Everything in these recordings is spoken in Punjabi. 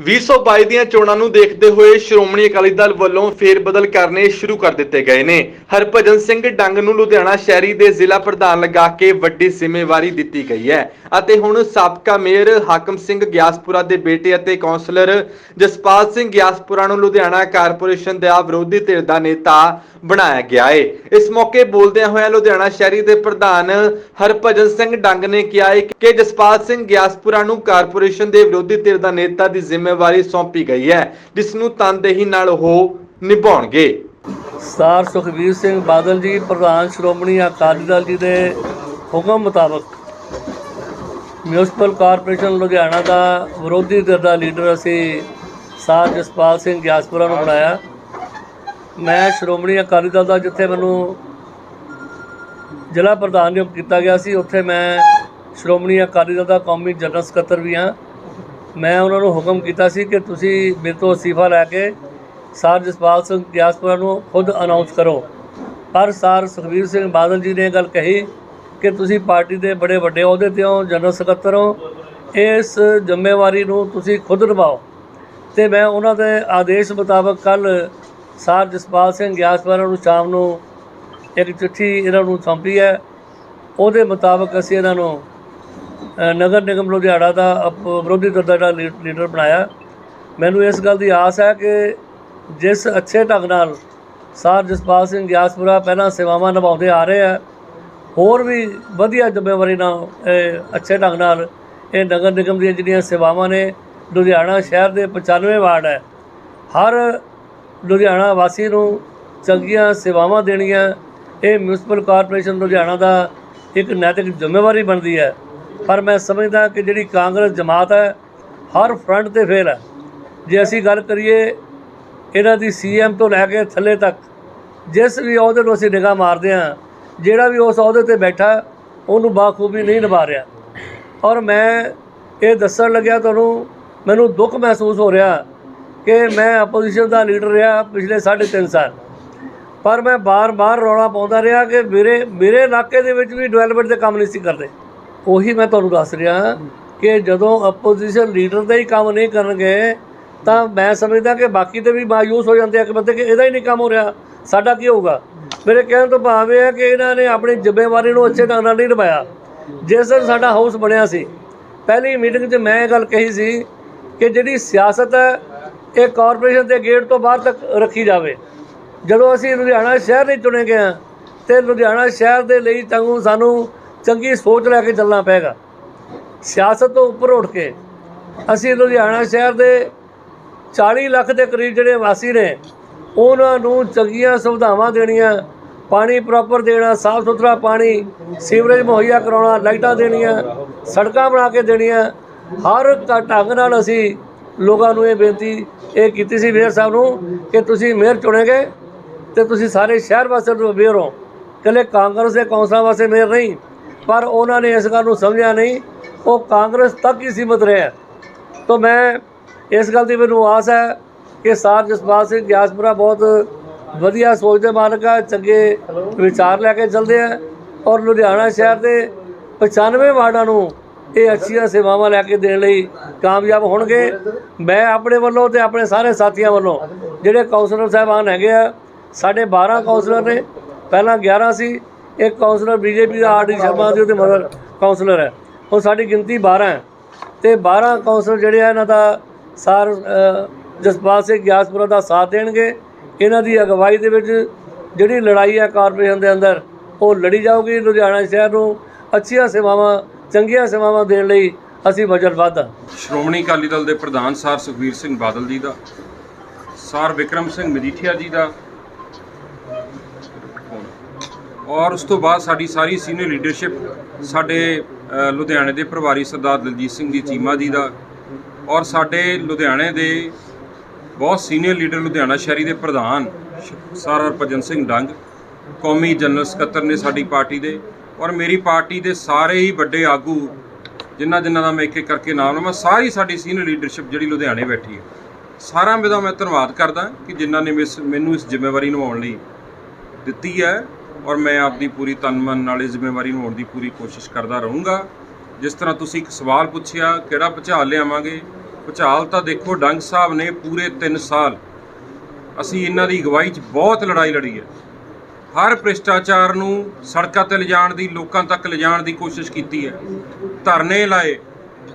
2022 ਦੀਆਂ ਚੋਣਾਂ ਨੂੰ ਦੇਖਦੇ ਹੋਏ ਸ਼੍ਰੋਮਣੀ ਅਕਾਲੀ ਦਲ ਵੱਲੋਂ ਫੇਰਬਦਲ ਕਰਨੇ ਸ਼ੁਰੂ ਕਰ ਦਿੱਤੇ ਗਏ ਨੇ। ਹਰਭਜਨ ਸਿੰਘ ਡੰਗ ਨੂੰ ਲੁਧਿਆਣਾ ਸ਼ਹਿਰੀ ਦੇ ਜ਼ਿਲ੍ਹਾ ਪ੍ਰਧਾਨ ਲਗਾ ਕੇ ਵੱਡੀ ਜ਼ਿੰਮੇਵਾਰੀ ਦਿੱਤੀ ਗਈ ਹੈ ਅਤੇ ਹੁਣ ਸਾਬਕਾ ਮੇਅਰ ਹਾਕਮ ਸਿੰਘ ਗਿਆਸਪੁਰਾ ਦੇ ਬੇਟੇ ਅਤੇ ਕੌਂਸਲਰ ਜਸਪਾਲ ਸਿੰਘ ਗਿਆਸਪੁਰਾ ਨੂੰ ਲੁਧਿਆਣਾ ਕਾਰਪੋਰੇਸ਼ਨ ਦਾ ਵਿਰੋਧੀ ਧਿਰ ਦਾ ਨੇਤਾ ਬਣਾਇਆ ਗਿਆ ਏ। ਇਸ ਮੌਕੇ ਬੋਲਦਿਆਂ ਹੋਇਆ ਲੁਧਿਆਣਾ ਸ਼ਹਿਰੀ ਦੇ ਪ੍ਰਧਾਨ ਹਰਭਜਨ ਸਿੰਘ ਡੰਗ ਨੇ ਕਿਹਾ ਏ ਕਿ ਜਸਪਾਲ ਸਿੰਘ ਗਿਆਸਪੁਰਾ ਨੂੰ ਕਾਰਪੋਰੇਸ਼ਨ ਦੇ ਵਿਰੋਧੀ ਧਿਰ ਦਾ ਨੇਤਾ ਦੀ ਜ਼ਿੰਮੇਵਾਰੀ ਸੌਂਪੀ ਗਈ ਹੈ, ਜਿਸ ਨੂੰ ਤਨਦੇਹੀ ਨਾਲ ਉਹ ਨਿਭਾਉਣਗੇ। ਸਰਦਾਰ ਸੁਖਬੀਰ ਸਿੰਘ ਬਾਦਲ ਜੀ, ਪ੍ਰਧਾਨ ਸ਼੍ਰੋਮਣੀ ਅਕਾਲੀ ਦਲ ਜੀ ਦੇ ਹੁਕਮ ਮੁਤਾਬਕ ਮਿਊਨਿਸਪਲ ਕਾਰਪੋਰੇਸ਼ਨ ਲੁਧਿਆਣਾ ਦਾ ਵਿਰੋਧੀ ਧਿਰ ਦਾ ਲੀਡਰ ਅਸੀਂ ਸਾਰ ਜਸਪਾਲ ਸਿੰਘ ਗਿਆਸਪੁਰਾ ਨੂੰ ਬਣਾਇਆ ਮੈਂ ਸ਼੍ਰੋਮਣੀ ਅਕਾਲੀ ਦਲ ਦਾ ਜਿੱਥੇ ਮੈਨੂੰ ਜ਼ਿਲ੍ਹਾ ਪ੍ਰਧਾਨ ਨਿਯੁਕਤ ਕੀਤਾ ਗਿਆ ਸੀ, ਉੱਥੇ ਮੈਂ ਸ਼੍ਰੋਮਣੀ ਅਕਾਲੀ ਦਲ ਦਾ ਕੌਮੀ ਜਨਰਲ ਸਕੱਤਰ ਵੀ ਹਾਂ। ਮੈਂ ਉਹਨਾਂ ਨੂੰ ਹੁਕਮ ਕੀਤਾ ਸੀ ਕਿ ਤੁਸੀਂ ਮੇਰੇ ਤੋਂ ਅਸਤੀਫਾ ਲੈ ਕੇ ਸਰ ਜਸਪਾਲ ਸਿੰਘ ਗਿਆਸਪੁਰਾ ਨੂੰ ਖੁਦ ਅਨਾਉਂਸ ਕਰੋ। ਪਰ ਸਰ ਸੁਖਬੀਰ ਸਿੰਘ ਬਾਦਲ ਜੀ ਨੇ ਇਹ ਗੱਲ ਕਹੀ ਕਿ ਤੁਸੀਂ ਪਾਰਟੀ ਦੇ ਬੜੇ ਵੱਡੇ ਅਹੁਦੇ ਤੇ ਹੋ, ਜਨਰਲ ਸਕੱਤਰ ਹੋ, ਇਸ ਜ਼ਿੰਮੇਵਾਰੀ ਨੂੰ ਤੁਸੀਂ ਖੁਦ ਨਿਭਾਓ। ਤੇ ਮੈਂ ਉਹਨਾਂ ਦੇ ਆਦੇਸ਼ ਮੁਤਾਬਕ ਕੱਲ ਸਰ ਜਸਪਾਲ ਸਿੰਘ ਗਿਆਸਪੁਰਾ ਨੂੰ ਸ਼ਾਮ ਨੂੰ ਇੱਕ ਚਿੱਠੀ ਇਹਨਾਂ ਨੂੰ ਸੌਂਪੀ ਹੈ। ਉਹਦੇ ਮੁਤਾਬਕ ਅਸੀਂ ਇਹਨਾਂ ਨੂੰ ਨਗਰ ਨਿਗਮ ਲੁਧਿਆਣਾ ਦਾ ਅਪ- ਵਿਰੋਧੀ ਧਿਰ ਦਾ ਜਿਹੜਾ ਲੀ- ਲੀਡਰ ਬਣਾਇਆ। ਮੈਨੂੰ ਇਸ ਗੱਲ ਦੀ ਆਸ ਹੈ ਕਿ ਜਿਸ ਅੱਛੇ ਢੰਗ ਨਾਲ ਸਰ ਜਸਪਾਲ ਸਿੰਘ ਗਿਆਸਪੁਰਾ ਪਹਿਲਾਂ ਸੇਵਾਵਾਂ ਨਿਭਾਉਂਦੇ ਆ ਰਹੇ ਆ, ਹੋਰ ਵੀ ਵਧੀਆ ਜ਼ਿੰਮੇਵਾਰੀ ਨਾਲ, ਇਹ ਅੱਛੇ ਢੰਗ ਨਾਲ ਇਹ ਨਗਰ ਨਿਗਮ ਦੀਆਂ ਜਿਹੜੀਆਂ ਸੇਵਾਵਾਂ ਨੇ, ਲੁਧਿਆਣਾ ਸ਼ਹਿਰ ਦੇ 95 ਵਾਰਡ ਹੈ। ਹਰ ਲੁਧਿਆਣਾ ਵਾਸੀ ਨੂੰ ਚੰਗੀਆਂ ਸੇਵਾਵਾਂ ਦੇਣੀਆਂ ਇਹ ਮਿਊਨਿਸਪਲ ਕਾਰਪੋਰੇਸ਼ਨ ਲੁਧਿਆਣਾ ਦਾ ਇੱਕ ਨੈਤਿਕ ਜ਼ਿੰਮੇਵਾਰੀ ਬਣਦੀ ਹੈ। ਪਰ ਮੈਂ ਸਮਝਦਾ ਕਿ ਜਿਹੜੀ ਕਾਂਗਰਸ ਜਮਾਤ ਹੈ, ਹਰ ਫਰੰਟ ਤੇ ਫੇਲ ਹੈ। ਜੇ ਅਸੀਂ ਗੱਲ ਕਰੀਏ ਇਹਨਾਂ ਦੀ ਸੀਐਮ ਤੋਂ ਲੈ ਕੇ ਥੱਲੇ ਤੱਕ, ਜਿਸ ਵੀ ਅਹੁਦੇ ਨੂੰ ਅਸੀਂ ਨਿਗਾਹ ਮਾਰਦੇ ਹਾਂ, ਜਿਹੜਾ ਵੀ ਉਸ ਅਹੁਦੇ ਤੇ ਬੈਠਾ, ਉਹਨੂੰ ਬਾਖੂਬੀ ਨਹੀਂ ਨਿਭਾ ਰਿਹਾ। ਔਰ ਮੈਂ ਇਹ ਦੱਸਣ ਲੱਗਿਆ ਤੁਹਾਨੂੰ, ਮੈਨੂੰ ਦੁੱਖ ਮਹਿਸੂਸ ਹੋ ਰਿਹਾ ਕਿ ਮੈਂ ਆਪੋਜੀਸ਼ਨ ਦਾ ਲੀਡਰ ਰਿਹਾ ਪਿਛਲੇ 3.5 ਸਾਲ। ਪਰ ਮੈਂ ਬਾਰ-ਬਾਰ ਰੌਲਾ ਪਾਉਂਦਾ ਰਿਹਾ ਕਿ ਮੇਰੇ ਮੇਰੇ ਇਲਾਕੇ ਦੇ ਵਿੱਚ ਵੀ ਡਿਵੈਲਪਮੈਂਟ ਦੇ ਕੰਮ ਨਹੀਂ ਸੀ ਕਰਦੇ। ਉਹੀ ਮੈਂ ਤੁਹਾਨੂੰ ਦੱਸ ਰਿਹਾ ਕਿ ਜਦੋਂ ਆਪੋਜੀਸ਼ਨ ਲੀਡਰ ਦਾ ਹੀ ਕੰਮ ਨਹੀਂ ਕਰਨਗੇ, ਤਾਂ ਮੈਂ ਸਮਝਦਾ ਕਿ ਬਾਕੀ ਤੇ ਵੀ ਮਾਯੂਸ ਹੋ ਜਾਂਦੇ ਆ ਕਿ ਬੰਦੇ ਕਿ ਇਹਦਾ ਹੀ ਨਹੀਂ ਕੰਮ ਹੋ ਰਿਹਾ। ਸਾਡਾ ਕੀ ਹੋਊਗਾ? ਮੇਰੇ ਕਹਿਣ ਤੋਂ ਭਾਵ ਇਹ ਹੈ ਕਿ ਇਹਨਾਂ ਨੇ ਆਪਣੀ ਜ਼ਿੰਮੇਵਾਰੀ ਨੂੰ ਅੱਛੇ ਢੰਗ ਨਾਲ ਨਹੀਂ ਨਿਭਾਇਆ। ਜਿਸ ਦਿਨ ਸਾਡਾ ਹਾਊਸ ਬਣਿਆ ਸੀ, ਪਹਿਲੀ ਮੀਟਿੰਗ 'ਚ ਮੈਂ ਇਹ ਗੱਲ ਕਹੀ ਸੀ ਕਿ ਜਿਹੜੀ ਸਿਆਸਤ ਹੈ ਇਹ ਕਾਰਪੋਰੇਸ਼ਨ ਦੇ ਗੇਟ ਤੋਂ ਬਾਹਰ ਤੱਕ ਰੱਖੀ ਜਾਵੇ। ਜਦੋਂ ਅਸੀਂ ਲੁਧਿਆਣਾ ਸ਼ਹਿਰ ਦੇ ਚੁਣੇ ਗਏ ਹਾਂ, ਤੇ ਲੁਧਿਆਣਾ ਸ਼ਹਿਰ ਦੇ ਲਈ ਤੰਗੂ ਸਾਨੂੰ ਚੰਗੀ ਸੋਚ ਲੈ ਕੇ ਚੱਲਣਾ ਪਏਗਾ। ਸਿਆਸਤ ਤੋਂ ਉੱਪਰ ਉੱਠ ਕੇ ਅਸੀਂ ਲੁਧਿਆਣਾ ਸ਼ਹਿਰ ਦੇ 40 ਲੱਖ ਦੇ ਕਰੀਬ ਜਿਹੜੇ ਵਾਸੀ ਨੇ, ਉਹਨਾਂ ਨੂੰ ਚੰਗੀਆਂ ਸੁਵਿਧਾਵਾਂ ਦੇਣੀਆਂ, ਪਾਣੀ ਪ੍ਰੋਪਰ ਦੇਣਾ, ਸਾਫ਼ ਸੁਥਰਾ ਪਾਣੀ, ਸੀਵਰੇਜ ਮੁਹੱਈਆ ਕਰਾਉਣਾ, ਲਾਈਟਾਂ ਦੇਣੀਆਂ, ਸੜਕਾਂ ਬਣਾ ਕੇ ਦੇਣੀਆਂ, ਹਰ ਢੰਗ ਨਾਲ ਅਸੀਂ ਲੋਕਾਂ ਨੂੰ ਇਹ ਬੇਨਤੀ ਇਹ ਕੀਤੀ ਸੀ ਮੇਅਰ ਸਾਹਿਬ ਨੂੰ ਕਿ ਤੁਸੀਂ ਮੇਅਰ ਚੁਣੇਗੇ ਤੇ ਤੁਸੀਂ ਸਾਰੇ ਸ਼ਹਿਰ ਵਾਸੀਆਂ ਨੂੰ ਮੇਅਰ ਹੋ। ਇਕੱਲੇ ਕਾਂਗਰਸ ਦੇ ਕੌਂਸਲਰਾਂ ਵਾਸਤੇ ਮੇਅਰ ਨਹੀਂ ਪਰ ਉਹਨਾਂ ਨੇ ਇਸ ਗੱਲ ਨੂੰ ਸਮਝਿਆ ਨਹੀਂ। ਉਹ ਕਾਂਗਰਸ ਤੱਕ ਹੀ ਸੀਮਤ ਰਿਹਾ। ਤਾਂ ਮੈਂ ਇਸ ਗੱਲ ਦੀ ਮੈਨੂੰ ਆਸ ਹੈ ਕਿ ਸਾਰ ਜਸਪਾਲ ਸਿੰਘ ਗਿਆਸਪੁਰਾ ਬਹੁਤ ਵਧੀਆ ਸੋਚ ਦੇ ਮਾਲਕ ਆ ਚੰਗੇ ਵਿਚਾਰ ਲੈ ਕੇ ਚੱਲਦੇ ਆ। ਔਰ ਲੁਧਿਆਣਾ ਸ਼ਹਿਰ ਦੇ 95 ਵਾਰਡਾਂ ਨੂੰ ਇਹ ਅੱਛੀਆਂ ਸੇਵਾਵਾਂ ਲੈ ਕੇ ਦੇਣ ਲਈ ਕਾਮਯਾਬ ਹੋਣਗੇ। ਮੈਂ ਆਪਣੇ ਵੱਲੋਂ ਤੇ ਆਪਣੇ ਸਾਰੇ ਸਾਥੀਆਂ ਵੱਲੋਂ ਜਿਹੜੇ ਕਾਉਂਸਲਰ ਸਾਹਿਬਾਨ ਹੈਗੇ ਆ, ਸਾਡੇ 12 ਕਾਉਂਸਲਰ ਨੇ, ਪਹਿਲਾਂ 11 ਸੀ, ਇੱਕ ਕਾਉਂਸਲਰ ਬੀਜੇਪੀ ਦਾ, ਆਰ ਡੀ ਸ਼ਰਮਾ ਜੀ ਉਹਦੇ ਮਦਰ ਕਾਉਂਸਲਰ ਹੈ। ਹੁਣ ਸਾਡੀ ਗਿਣਤੀ 12 ਹੈ। ਤੇ 12 ਕਾਉਂਸਲਰ ਜਿਹੜੇ ਆ, ਇਹਨਾਂ ਦਾ ਸਾਰ ਜਸਪਾਲ ਸਿੰਘ ਗਿਆਸਪੁਰਾ ਦਾ ਸਾਥ ਦੇਣਗੇ। ਇਹਨਾਂ ਦੀ ਅਗਵਾਈ ਦੇ ਵਿੱਚ ਜਿਹੜੀ ਲੜਾਈ ਹੈ ਕਾਰਪੋਰੇਸ਼ਨ ਦੇ ਅੰਦਰ, ਉਹ ਲੜੀ ਜਾਊਗੀ ਲੁਧਿਆਣਾ ਸ਼ਹਿਰ ਨੂੰ। ਅੱਛੀਆਂ ਸੇਵਾਵਾਂ ਚੰਗੀਆਂ ਸੇਵਾਵਾਂ ਦੇਣ ਲਈ ਅਸੀਂ ਵਚਨਬੱਧ ਹਾਂ ਸ਼੍ਰੋਮਣੀ ਅਕਾਲੀ ਦਲ ਦੇ ਪ੍ਰਧਾਨ ਸਰ ਸੁਖਬੀਰ ਸਿੰਘ ਬਾਦਲ ਜੀ ਦਾ, ਸਰ ਵਿਕਰਮ ਸਿੰਘ ਮਜੀਠੀਆ ਜੀ ਦਾ ਔਰ ਉਸ ਤੋਂ ਬਾਅਦ ਸਾਡੀ ਸਾਰੀ ਸੀਨੀਅਰ ਲੀਡਰਸ਼ਿਪ ਸਾਡੇ ਲੁਧਿਆਣੇ ਦੇ ਪ੍ਰਭਾਰੀ ਸਰਦਾਰ ਦਲਜੀਤ ਸਿੰਘ ਜੀ ਚੀਮਾ ਜੀ ਦਾ ਔਰ ਸਾਡੇ ਲੁਧਿਆਣੇ ਦੇ ਬਹੁਤ ਸੀਨੀਅਰ ਲੀਡਰ ਲੁਧਿਆਣਾ ਸ਼ਹਿਰੀ ਦੇ ਪ੍ਰਧਾਨ ਸ਼- ਸਰ ਹਰਭਜਨ ਸਿੰਘ ਡੰਗ, ਕੌਮੀ ਜਨਰਲ ਸਕੱਤਰ ਨੇ ਸਾਡੀ ਪਾਰਟੀ ਦੇ ਔਰ ਮੇਰੀ ਪਾਰਟੀ ਦੇ ਸਾਰੇ ਹੀ ਵੱਡੇ ਆਗੂ ਜਿਨ੍ਹਾਂ ਜਿਨ੍ਹਾਂ ਦਾ ਮੈਂ ਇੱਕ ਇੱਕ ਕਰਕੇ ਨਾਮ ਲਵਾਂ, ਸਾਰੀ ਸਾਡੀ ਸੀਨੀਅਰ ਲੀਡਰਸ਼ਿਪ ਜਿਹੜੀ ਲੁਧਿਆਣੇ ਬੈਠੀ ਹੈ। ਸਾਰਾ ਮੇਰਾ ਮੈਂ ਧੰਨਵਾਦ ਕਰਦਾ ਕਿ ਜਿਨ੍ਹਾਂ ਨੇ ਮਿਸ- ਮੈਨੂੰ ਇਸ ਜ਼ਿੰਮੇਵਾਰੀ ਨਿਭਾਉਣ ਲਈ ਦਿੱਤੀ ਹੈ ਔਰ ਮੈਂ ਆਪਦੀ ਪੂਰੀ ਤਨ ਮਨ ਨਾਲ ਇਸ ਜ਼ਿੰਮੇਵਾਰੀ ਨਿਭਾਉਣ ਦੀ ਪੂਰੀ ਕੋਸ਼ਿਸ਼ ਕਰਦਾ ਰਹੂੰਗਾ। ਜਿਸ ਤਰ੍ਹਾਂ ਤੁਸੀਂ ਇੱਕ ਸਵਾਲ ਪੁੱਛਿਆ, ਕਿਹੜਾ ਭੁਚਾਲ ਲਿਆਵਾਂਗੇ? ਭੁਚਾਲ ਤਾਂ ਦੇਖੋ ਡੰਗ ਸਾਹਿਬ ਨੇ ਪੂਰੇ 3 ਸਾਲ ਅਸੀਂ ਇਹਨਾਂ ਦੀ ਅਗਵਾਈ 'ਚ ਬਹੁਤ ਲੜਾਈ ਲੜੀ ਹੈ। ਹਰ ਭ੍ਰਿਸ਼ਟਾਚਾਰ ਨੂੰ ਸੜਕਾਂ ਤੇ ਲਿਜਾਣ ਦੀ, ਲੋਕਾਂ ਤੱਕ ਲਿਜਾਣ ਦੀ ਕੋਸ਼ਿਸ਼ ਕੀਤੀ ਹੈ। ਧਰਨੇ ਲਾਏ,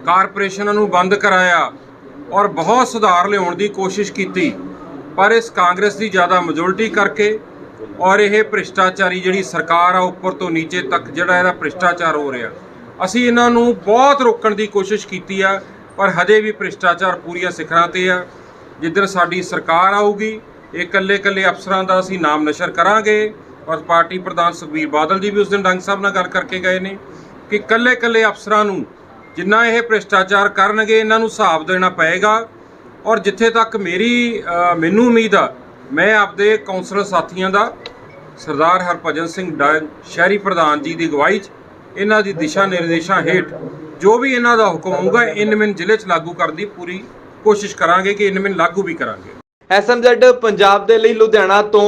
ਕਾਰਪੋਰੇਸ਼ਨਾਂ ਨੂੰ ਬੰਦ ਕਰਾਇਆ ਔਰ ਬਹੁਤ ਸੁਧਾਰ ਲਿਆਉਣ ਦੀ ਕੋਸ਼ਿਸ਼ ਕੀਤੀ। ਪਰ ਇਸ ਕਾਂਗਰਸ ਦੀ ਜ਼ਿਆਦਾ ਮੈਜੋਰਿਟੀ ਕਰਕੇ ਔਰ ਇਹ ਭ੍ਰਿਸ਼ਟਾਚਾਰੀ ਜਿਹੜੀ ਸਰਕਾਰ ਆ ਉੱਪਰ ਤੋਂ ਨੀਚੇ ਤੱਕ ਜਿਹੜਾ ਇਹਦਾ ਭ੍ਰਿਸ਼ਟਾਚਾਰ ਹੋ ਰਿਹਾ। ਅਸੀਂ ਇਹਨਾਂ ਨੂੰ ਬਹੁਤ ਰੋਕਣ ਦੀ ਕੋਸ਼ਿਸ਼ ਕੀਤੀ ਆ, ਪਰ ਹਜੇ ਵੀ ਭ੍ਰਿਸ਼ਟਾਚਾਰ ਪੂਰੀਆਂ ਸਿਖਰਾਂ ਤੇ ਆ। ਜਿੱਧਰ ਸਾਡੀ ਸਰਕਾਰ ਆਊਗੀ, ਇਹ ਇਕੱਲੇ ਇਕੱਲੇ ਅਫਸਰਾਂ ਦਾ ਅਸੀਂ ਨਾਮ ਨਸ਼ਰ ਕਰਾਂਗੇ। ਔਰ ਪਾਰਟੀ ਪ੍ਰਧਾਨ ਸੁਖਬੀਰ ਬਾਦਲ ਜੀ ਵੀ ਉਸ ਦਿਨ ਡੰਗ ਸਾਹਿਬ ਨਾਲ ਗੱਲ ਕਰਕੇ ਗਏ ਨੇ ਕਿ ਇਕੱਲੇ ਇਕੱਲੇ ਅਫਸਰਾਂ ਨੂੰ ਜਿੰਨਾ ਇਹ ਭ੍ਰਿਸ਼ਟਾਚਾਰ ਕਰਨਗੇ, ਇਹਨਾਂ ਨੂੰ ਹਿਸਾਬ ਦੇਣਾ ਪਏਗਾ। ਔਰ ਜਿੱਥੇ ਤੱਕ ਮੇਰੀ ਮੈਨੂੰ ਉਮੀਦ ਆ, ਮੈਂ ਆਪਦੇ ਕੌਂਸਲਰ ਸਾਥੀਆਂ ਦਾ, ਸਰਦਾਰ ਹਰਭਜਨ ਸਿੰਘ ਡੰਗ ਸ਼ਹਿਰੀ ਪ੍ਰਧਾਨ ਜੀ ਦੀ ਅਗਵਾਈ 'ਚ ਇਹਨਾਂ ਦੀ ਦਿਸ਼ਾ ਨਿਰਦੇਸ਼ਾਂ ਹੇਠ ਜੋ ਵੀ ਇਹਨਾਂ ਦਾ ਹੁਕਮ ਹੋਊਗਾ ਇਨਮਿਨ ਜ਼ਿਲ੍ਹੇ 'ਚ ਲਾਗੂ ਕਰਨ ਦੀ ਪੂਰੀ ਕੋਸ਼ਿਸ਼ ਕਰਾਂਗੇ ਕਿ ਇਨਮਿਨ ਲਾਗੂ ਵੀ ਕਰਾਂਗੇ। ਐਸਐਮਜ਼ੈਡ ਪੰਜਾਬ ਦੇ ਲਈ ਲੁਧਿਆਣਾ ਤੋਂ